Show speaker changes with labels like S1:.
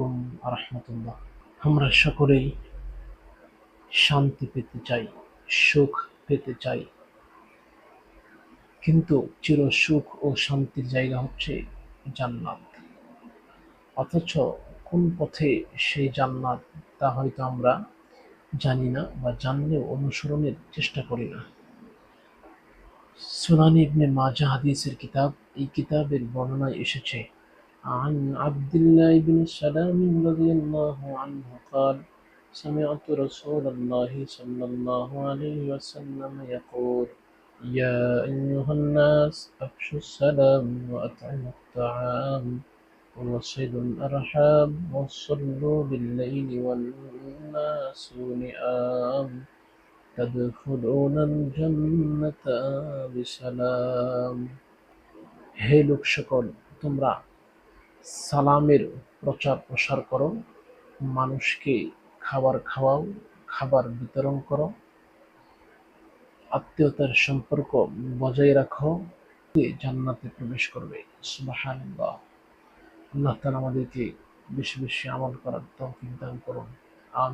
S1: আলাইকুম আরহামতুল্লাহ। আমরা সকলেই শান্তি পেতে চাই, সুখ পেতে চাই। কিন্তু চির সুখ ও শান্তির জায়গা হচ্ছে জান্নাত। অথচ কোন পথে সেই জান্নাত, তা হয়তো আমরা জানি না বা জানলেও অনুসরণের চেষ্টা করি না। সুনানি ইবনে মাজা হাদিসের কিতাব, এই কিতাবের বর্ণনায় এসেছে عن عبد الله بن السلام رضي الله عنه قال سمعت رسول الله صلى الله عليه وسلم يقول يا أيها الناس أفشوا السلام وأطعموا الطعام وصلوا الأرحام وصلوا بالليل والناس نئام تدخلون الجنة بسلام. هي شكرا تمرأ সালামের প্রচার প্রসার করো, মানুষকে খাবার খাওয়াও, খাবার বিতরণ করো, আত্মীয়তার সম্পর্ক বজায় রাখো জান্নাতে প্রবেশ করবে? সুবাহান আল্লাহ তালা আমাদেরকে বেশি বেশি আমল করার তৌফিক দান করুন।